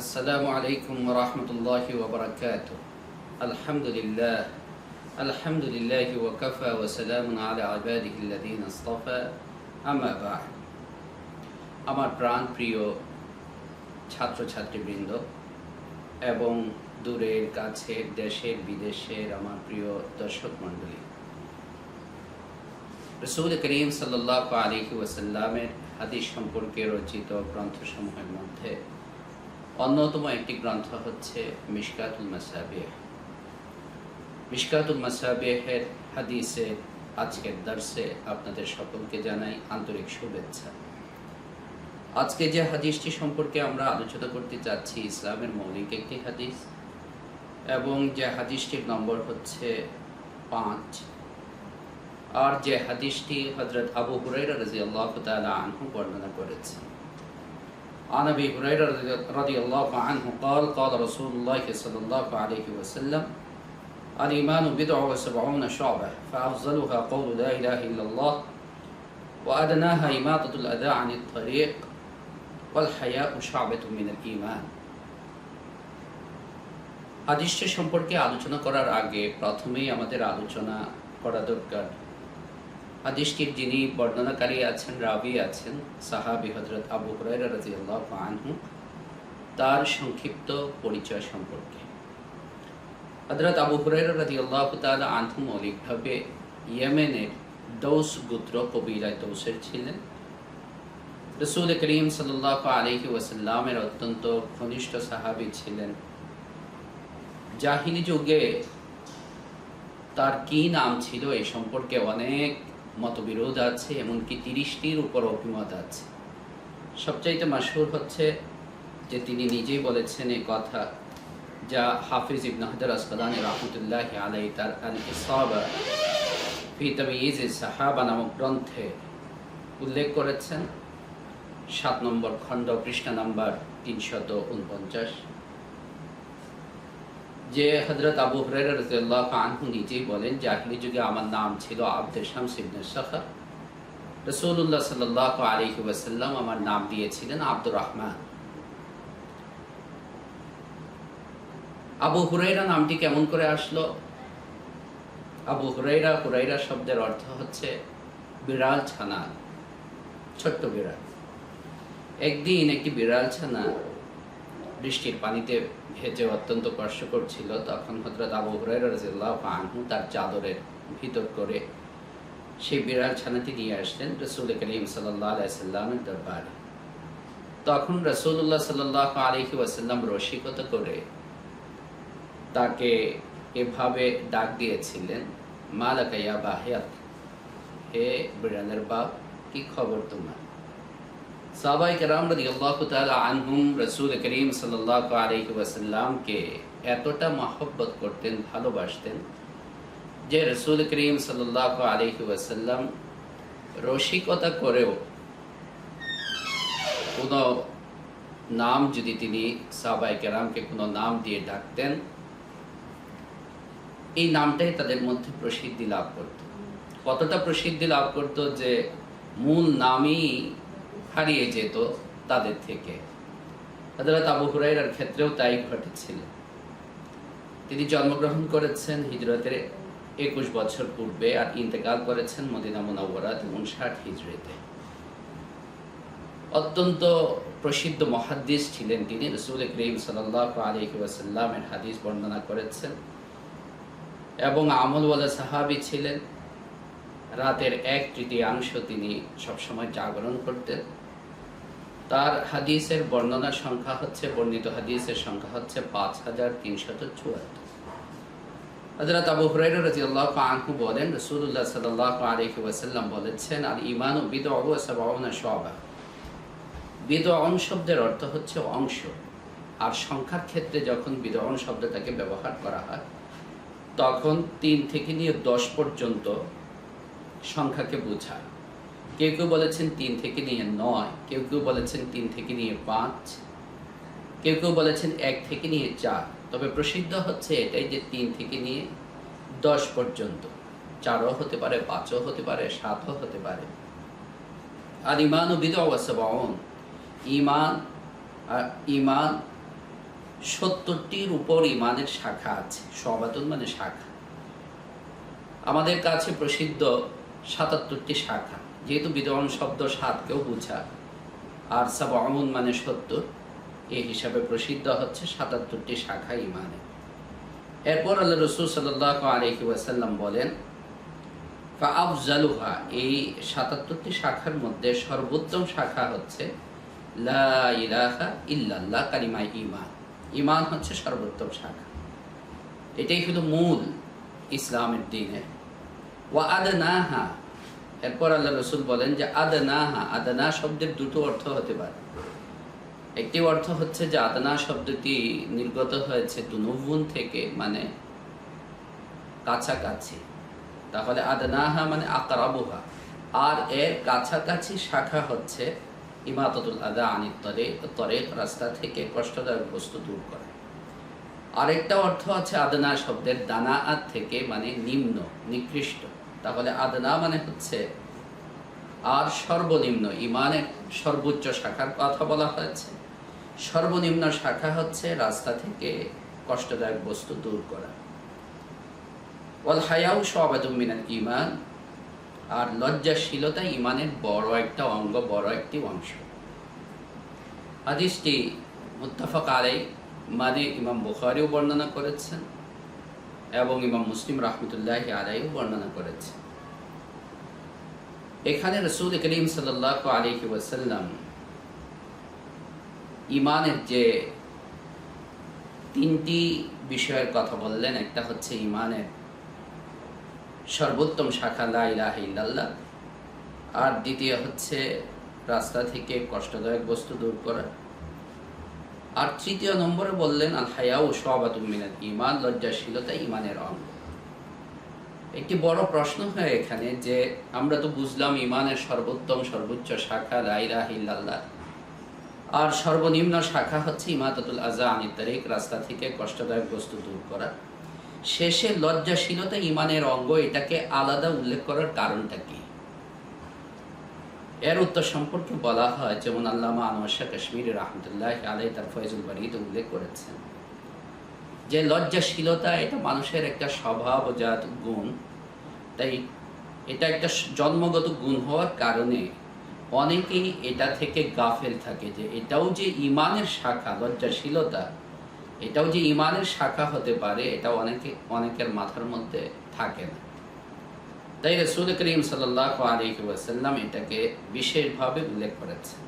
আসসালামু আলাইকুম রহমতুল্লাহি ওবরাকাত আলহামদুলিল্লাহ, আলহামদুলিল্লাহি ওয়াকাফা ওয়াসালামুন আলা আবাদিহি আল্লাযীনা ইসতাফা আম্মা বা'দ। আমার প্রাণ প্রিয় ছাত্রছাত্রীবৃন্দ এবং দূরের, কাছের, দেশের, বিদেশের আমার প্রিয় দর্শক মণ্ডলী, রসুল করিম সাল্লাহ আলহি ওয়াসাল্লামের হাদিস সম্পর্কে রচিত গ্রন্থসমূহের মধ্যে অন্যতম একটি গ্রন্থ হচ্ছে মিশকাতুল মাসাবিহ। মিশকাতুল মাসাবিহের হাদিসের আজকের দর্শে আপনাদের সকলকে জানাই আন্তরিক শুভেচ্ছা। আজকে যে হাদিসটি সম্পর্কে আমরা আলোচনা করতে চাচ্ছি, ইসলামের মৌলিক একটি হাদিস এবং যে হাদিসটির নম্বর হচ্ছে পাঁচ। আর যে হাদিসটি হজরত আবু হুরাইরা রাদিয়াল্লাহু তাআলা আনহু বর্ণনা করেছেন। عن ابي هريره رضي الله عنه قال قال رسول الله صلى الله عليه وسلم الايمان بضع وسبعون شعبه فافضلها قول لا اله الا الله وادناها اماطه الاذى عن الطريق والحياء شعبه من الايمان হাদিসটি সম্পর্কে আলোচনা করার আগে প্রথমেই আমাদের আলোচনা করা দরকার হাদিসটির যিনি বর্ণনাকারী আছেন, রাবি আছেন, সাহাবি হজরত আবু হুরাইরা রাজিয়াল্লাহ আনহু, তার সংক্ষিপ্ত পরিচয় সম্পর্কে। হজরত আবু হুরাইরা রাজিয়াল্লাহ তাআলা আনহু মৌলিকভাবে ইয়েমেনের দৌস গোত্র কবিরায় দৌসের ছিলেন। রসুল করিম সাল্লাহ আলহি ওয়াসাল্লামের অত্যন্ত ঘনিষ্ঠ সাহাবি ছিলেন। জাহিলি যুগে তার কি নাম ছিল এই সম্পর্কে অনেক মতবিরোধ আছে, এমনকি তিরিশটির উপর অভিমত আছে। সবচাইতে মাসহুর হচ্ছে যে তিনি নিজেই বলেছেন এই কথা, যা হাফিজ ইবন হাজার আসকালানি রহমতুল্লাহ আলাই তার আল ইসাবা ফি সাহাবা নামক গ্রন্থে উল্লেখ করেছেন। সাত নম্বর খণ্ড পৃষ্ঠা নাম্বার তিনশত উনপঞ্চাশ যে হজরত আবু আনহু নিজেই বলেন জাহিলি যুগে আমার নাম ছিল আব্দুল শামস সখর রসুল্লাহ সাল্লাহ আলহি আমার নাম দিয়েছিলেন আব্দুর রহমান। আবু হুরাইরা নামটি কেমন করে আসলো? আবু হুরাইরা হুরাইরা শব্দের অর্থ হচ্ছে বিড়াল ছানা, ছোট্ট বিড়াল। একদিন একটি বিড়াল ছানা বৃষ্টির পানিতে ভেজে অত্যন্ত কষ্টকর ছিল, তখন হজরত আবু হরাইরাজিল্লাহ আনহু তার চাদরের ভিতর করে সেই বিড়াল ছানাটি নিয়ে আসলেন রসুল করিম সাল্লাহ আলাইসাল্লামের দরবারে। তখন রসুল্লাহ সাল্লাহ আলহি ওয়াসাল্লাম রসিকতা করে তাকে এভাবে ডাক দিয়েছিলেন মালাকাইয়া বাহিয়াত, হে বিড়ালের বাপ, কি খবর তোমার? সাহাবাই কেরাম রাদিয়াল্লাহু তাআলা আনহুম রাসূল করিম সাল্লাল্লাহু আলাইহি ওয়াসাল্লামকে এতটা মহব্বত করতেন, ভালোবাসতেন যে রাসূল করিম সাল্লাল্লাহু আলাইহি ওয়াসাল্লাম রসিকতা করেও কোনো নাম যদি তিনি সাহাবাই কেরামকে কোনো নাম দিয়ে ডাকতেন, এই নামটাই তাদের মধ্যে প্রসিদ্ধি লাভ করত। কতটা প্রসিদ্ধি লাভ করত যে মূল নামই হারিয়ে যেত তাদের থেকে। হজরত আবু হুরাইরার ক্ষেত্রেও তাই ঘটেছিল। তিনি জন্মগ্রহণ করেছেন হিজরতের একুশ বছর পূর্বে আর ইন্তেকাল করেছেন মদিনা মুনাওয়ারাত উনষাট হিজড়িতে। অত্যন্ত প্রসিদ্ধ মহাদ্দিস ছিলেন তিনি, রসুল করিম সাল্লাহ ওয়াসাল্লামের হাদিস বর্ণনা করেছেন। এবং আমল আমলওয়ালা সাহাবি ছিলেন। রাতের এক তৃতীয়াংশ তিনি সবসময় জাগরণ করতেন। তার হাদিসের বর্ণনার সংখ্যা হচ্ছে, বর্ণিত হাদিসের সংখ্যা হচ্ছে পাঁচ হাজার তিনশত চুয়াত্তর। হজরত আবু হুরাইরা রাদিয়াল্লাহু আনহু বলেন, রাসূলুল্লাহ সাল্লাল্লাহু আলাইহি ওয়াসাল্লাম বলেছেন, আল ঈমানু বিদআউ ওয়া সাবউনা শুআবা বিদআউন শব্দের অর্থ হচ্ছে অংশ। আর সংখ্যার ক্ষেত্রে যখন বিদআউন শব্দটাকে ব্যবহার করা হয়, তখন তিন থেকে নিয়ে দশ পর্যন্ত সংখ্যাকে বোঝায়। কেউ কেউ বলেছেন তিন থেকে নিয়ে নয়, কেউ কেউ বলেছেন তিন থেকে নিয়ে পাঁচ, কেউ কেউ বলেছেন এক থেকে নিয়ে চার। তবে প্রসিদ্ধ হচ্ছে এটাই যে তিন থেকে নিয়ে দশ পর্যন্ত। চারও হতে পারে, পাঁচও হতে পারে, সাতও হতে পারে। আর ইমান ও বিদ ইমান আর ইমান সত্তরটির উপর ইমানের শাখা আছে, সবাতুন মানে শাখা। আমাদের কাছে প্রসিদ্ধ সাতাত্তরটি শাখা। যেহেতু বিদরণ শব্দ সাতকেও বোঝা আর। সাব অমন মানে সত্তর। এ হিসাবে প্রসিদ্ধ হচ্ছে সাতাত্তরটি শাখা ইমানে। এরপর আল্লাহ রসুল সাল্লাহ আলহি ওয়াসাল্লাম বলেন আফজালুহা এই সাতাত্তরটি শাখার মধ্যে সর্বোত্তম শাখা হচ্ছে, লা ইল্লাল্লাহ কালিমা ইমান ইমান হচ্ছে সর্বোত্তম শাখা। এটাই হলো মূল ইসলামের দিনের ওয়া আদনাহা এরপর আল্লাহ রসুল বলেন যে আদনাহা, আদনা শব্দের দুটো অর্থ হতে পারে। একটি অর্থ হচ্ছে যে আদনা শব্দটি নির্গত হয়েছে দুনুবুন থেকে মানে কাছাকাছি। তাহলে আদনাহা মানে আকারাবুহা। আর এর কাছাকাছি শাখা হচ্ছে ইমাততুল আদা আনি তরে তরে রাস্তা থেকে কষ্টদায়ক বস্তু দূর করে। আরেকটা অর্থ আছে আদনা শব্দের দানা থেকে মানে নিম্ন, নিকৃষ্ট। তাহলে আদনা মানে হচ্ছে আর সর্বনিম্ন, ইমানের সর্বোচ্চ শাখার কথা বলা হয়েছে। সর্বনিম্ন শাখা হচ্ছে রাস্তা থেকে কষ্টদায়ক বস্তু দূর করা। ওয়াল হায়াউ সবাদুম ইমান আর লজ্জাশীলতা ইমানের বড় একটা অঙ্গ, বড় একটি অংশ। হাদিসটি মুত্তাফাক আলাই মানে ইমাম বুখারিও বর্ণনা করেছেন। এবং ইমাম মুসলিম রহমতুল্লাহ আলাইও বর্ণনা করেছেন এখানে রসুল করিম সাল্লাহ আলিহি ওয়াসাল্লাম ইমানের যে তিনটি বিষয়ের কথা বললেন, একটা হচ্ছে ইমানের সর্বোত্তম শাখা লা ইলাহা আর দ্বিতীয় হচ্ছে রাস্তা থেকে কষ্টদায়ক বস্তু দূর করা। আর তৃতীয় নম্বরে বললেন আল হায়া ও সবাতুম মিনাল ইমান লজ্জাশীলতা ইমানের অঙ্গ। একটি বড় প্রশ্ন হয় এখানে যে, আমরা তো বুঝলাম ইমানের সর্বোত্তম, সর্বোচ্চ শাখা লা ইলাহা আর সর্বনিম্ন শাখা হচ্ছে ইমাতাতুল আজা আনি তারিক রাস্তা থেকে কষ্টদায়ক বস্তু দূর করা। শেষে লজ্জাশীলতা ইমানের অঙ্গ, এটাকে আলাদা উল্লেখ করার কারণটা কি? এর উত্তর সম্পর্কে বলা হয়, যেমন আল্লামা আনোয়ার শাহ কাশ্মীর রহমতুল্লাহ আলাই তার ফয়জুল বাড়িতে উল্লেখ করেছেন। যে লজ্জাশীলতা, এটা মানুষের একটা স্বভাবজাত গুণ। তাই এটা একটা জন্মগত গুণ হওয়ার কারণে অনেকেই এটা থেকে গাফেল থাকে যে এটাও যে ইমানের শাখা, লজ্জাশীলতা, এটাও যে ইমানের শাখা হতে পারে, এটা অনেকে, অনেকের মাথার মধ্যে থাকে না। তাই রসুল করিম সাল্লাহ আলহি ওয়াসাল্লাম এটাকে বিশেষভাবে উল্লেখ করেছেন।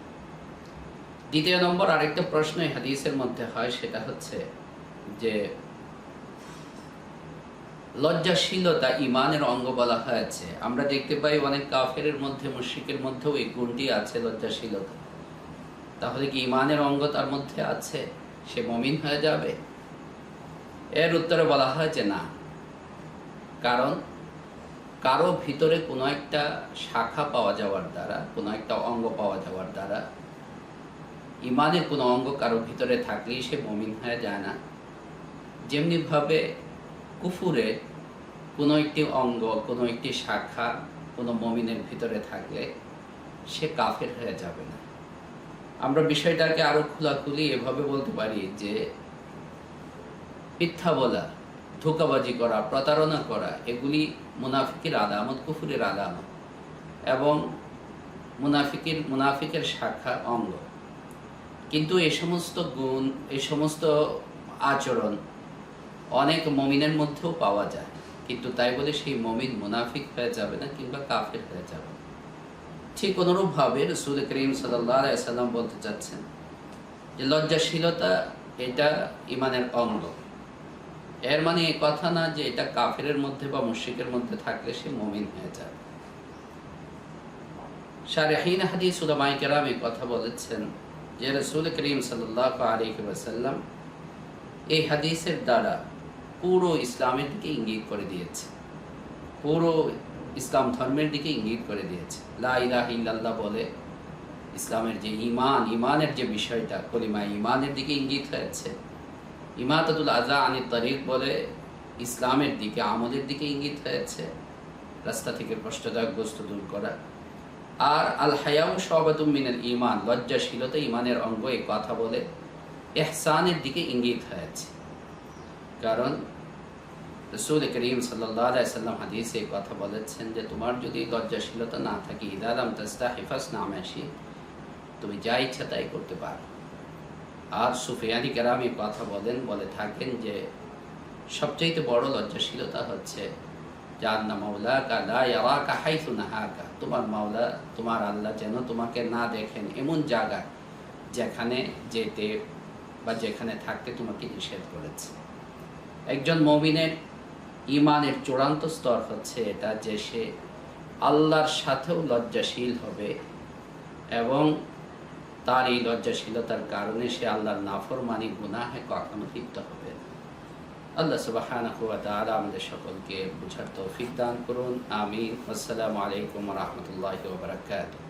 দ্বিতীয় নম্বর আরেকটা প্রশ্ন হাদিসের মধ্যে হয়, সেটা হচ্ছে যে লজ্জাশীলতা ইমানের অঙ্গ বলা হয়েছে। আমরা দেখতে পাই অনেক কাফের মধ্যে মুশিকের মধ্যেও এই গুণটি আছে, লজ্জাশীলতা। তাহলে কি ইমানের অঙ্গ তার মধ্যে আছে? সে মমিন হয়ে যাবে? এর উত্তরে বলা হয় যে না। কারণ কারও ভিতরে কোনো একটা শাখা পাওয়া যাওয়ার দ্বারা, কোনো একটা অঙ্গ পাওয়া যাওয়ার দ্বারা, ইমানের কোনো অঙ্গ কারও ভিতরে থাকলেই সে মমিন হয়ে যায় না। যেমনিভাবে কুফুরে কোনো একটি অঙ্গ, কোনো একটি শাখা কোনো মমিনের ভিতরে থাকলে সে কাফের হয়ে যাবে না। আমরা বিষয়টাকে আরও খোলাখুলি এভাবে বলতে পারি যে, মিথ্যা বলা, ধোকাবাজি করা, প্রতারণা করা, এগুলি মুনাফিকের আলামত কুফুরের আলামত এবং মুনাফিকের মুনাফিকের শাখা অঙ্গ। কিন্তু এ সমস্ত গুণ, এ সমস্ত আচরণ অনেক মমিনের মধ্যেও পাওয়া যায়। কিন্তু তাই বলে সেই মমিন মুনাফিক হয়ে যাবে না কিংবা কাফের হয়ে যাবে ঠিক অনুরূপভাবে রসুল করিম সাল্লাম বলতে চাচ্ছেন যে লজ্জাশীলতা এটা ইমানের অঙ্গ। এর মানে এ কথা না যে এটা কাফের মধ্যে বা মুশ্রিকের মধ্যে থাকলে সে মমিন হয়ে যাবে। শারহিন হাদিস উলামাই কেরাম এই কথা বলেছেন যে রসুল করিম সাল্লাহ এই হাদিসের দ্বারা পুরো ইসলামের দিকে ইঙ্গিত করে দিয়েছে। পুরো ইসলাম ধর্মের দিকে ইঙ্গিত করে দিয়েছে। লা বলে ইসলামের যে ইমান ইমানের যে বিষয়টা, কলিমা ইমানের দিকে ইঙ্গিত হয়েছে। ইমাতাতুল আজা আনি তারিক বলে ইসলামের দিকে, আমলের দিকে ইঙ্গিত হয়েছে। রাস্তা থেকে কষ্টদায়ক বস্তু দূর করা। আর আল হায়াউ সবাতুম ইমান লজ্জাশীলতা ইমানের অঙ্গ এ কথা বলে এহসানের দিকে ইঙ্গিত হয়েছে। কারণ রসুল করিম সাল্লাম হাদিসে এই কথা বলেছেন যে, তোমার যদি লজ্জাশীলতা না থাকে ইদারাম তাস্তা হেফাস নাম আসি তুমি যা ইচ্ছা তাই করতে পারো। আর সুফিয়ানি কেরাম কথা বলেন, বলে থাকেন যে সবচাইতে বড় লজ্জাশীলতা হচ্ছে যার না মাওলা কালা ইয়ারা কাহাইতু নাহাকা। তোমার মাওলা, তোমার আল্লাহ যেন তোমাকে না দেখেন এমন জায়গা যেখানে যেতে বা যেখানে থাকতে তোমাকে নিষেধ করেছে। একজন মমিনের ইমানের চূড়ান্ত স্তর হচ্ছে এটা যে সে আল্লাহর সাথেও লজ্জাশীল হবে এবং তার এই লজ্জাশীলতার কারণে সে আল্লাহর নাফরমানি, গুনাহে কখনো লিপ্ত হবে না। আল্লাহ সুবহানাহু ওয়া তাআলা আমাদের সকলকে বুঝার তৌফিক দান করুন। আমিন। আসসালামু আলাইকুম ওয়া রাহমাতুল্লাহি ওয়া বারাকাতুহু।